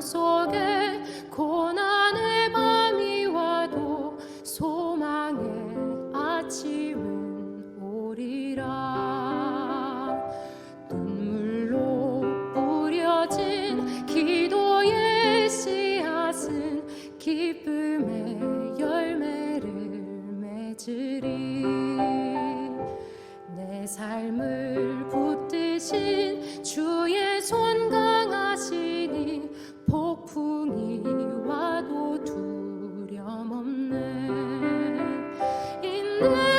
속에 고난의 밤이 와도 소망의 아침은 오리라. 눈물로 뿌려진 기도의 씨앗은 기쁨의 열매를 맺으리. 내 삶을 붙드신 주의 손 강하시니 Thank.